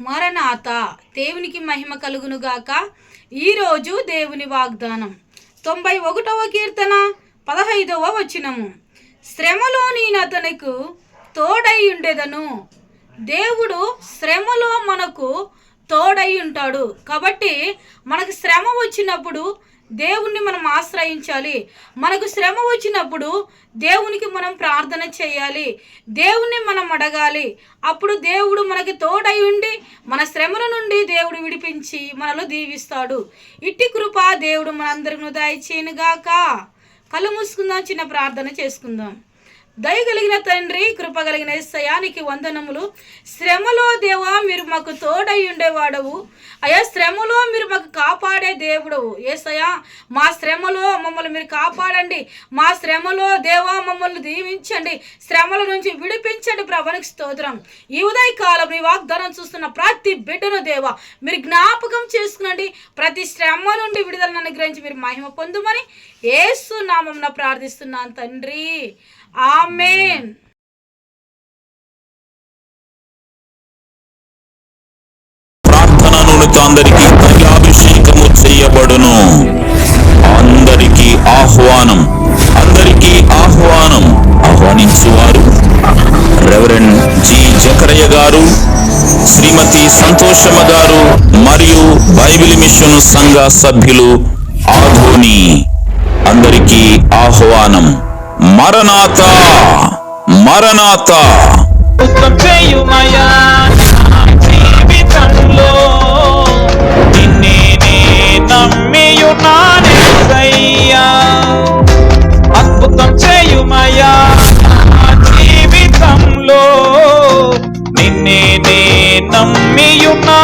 మరణాత దేవునికి మహిమ కలుగునుగాక. ఈరోజు దేవుని వాగ్దానం. తొంభై ఒకటవ కీర్తన పదహైదవ వచనము. శ్రమలో నేను అతనికి తోడై ఉండేదను. దేవుడు శ్రమలో మనకు తోడై ఉంటాడు. కాబట్టి మనకు శ్రమ వచ్చినప్పుడు దేవుణ్ణి మనం ఆశ్రయించాలి. మనకు శ్రమ వచ్చినప్పుడు దేవునికి మనం ప్రార్థన చేయాలి. దేవుణ్ణి మనం అడగాలి. అప్పుడు దేవుడు మనకి తోడై ఉండి మన శ్రమల నుండి దేవుడు విడిపించి మనలో దీవిస్తాడు. ఇట్టి కృప దేవుడు మనందరికీ దయచేయనుగాక కళ్ళు మూసుకుందాం చిన్న ప్రార్థన చేసుకుందాం. దయ కలిగిన తండ్రి కృపగలిగిన సయానికి వందనములు. శ్రమలో దేవా మీరు మాకు తోడై ఉండేవాడవు. అయ్యా శ్రమలో మీరు మాకు కాపాడే దేవుడవు. ఏసయా మా శ్రమలో మమ్మల్ని మీరు కాపాడండి. మా శ్రమలో దేవా మమ్మల్ని దీవించండి. శ్రమల నుంచి విడిపించండి ప్రభానికి స్తోత్రం. ఈ ఉదయ కాలం ఈ వాగ్దానం చూస్తున్న ప్రతి బిడ్డను దేవా మీరు జ్ఞాపకం చేసుకునండి. ప్రతి శ్రమ నుండి విడుదలను అనుగ్రహించి మీరు మహిమ పొందుమని ఏసు నామం ప్రార్థిస్తున్నాను తండ్రి. ఆ ఆమెన్ ప్రార్థనను అందరికి తైలాభిషేకము చేయబడును. అందరికీ ఆహ్వానం. అందరికీ ఆహ్వానం. ఆహ్వానించువారు. Reverend G. జకరయ్య గారు శ్రీమతి సంతోషమ్మ గారు మరియు బైబిల్ మిషన్ సంఘ సభ్యులు ఆధోని. అందరికీ ఆహ్వానం. మరణాత మరణాత. జీవితంలో నిన్నే నమ్మియున్నానయ్యా అద్భుతం చేయుమయా జీవితంలో నిన్నే నమ్మియున్నా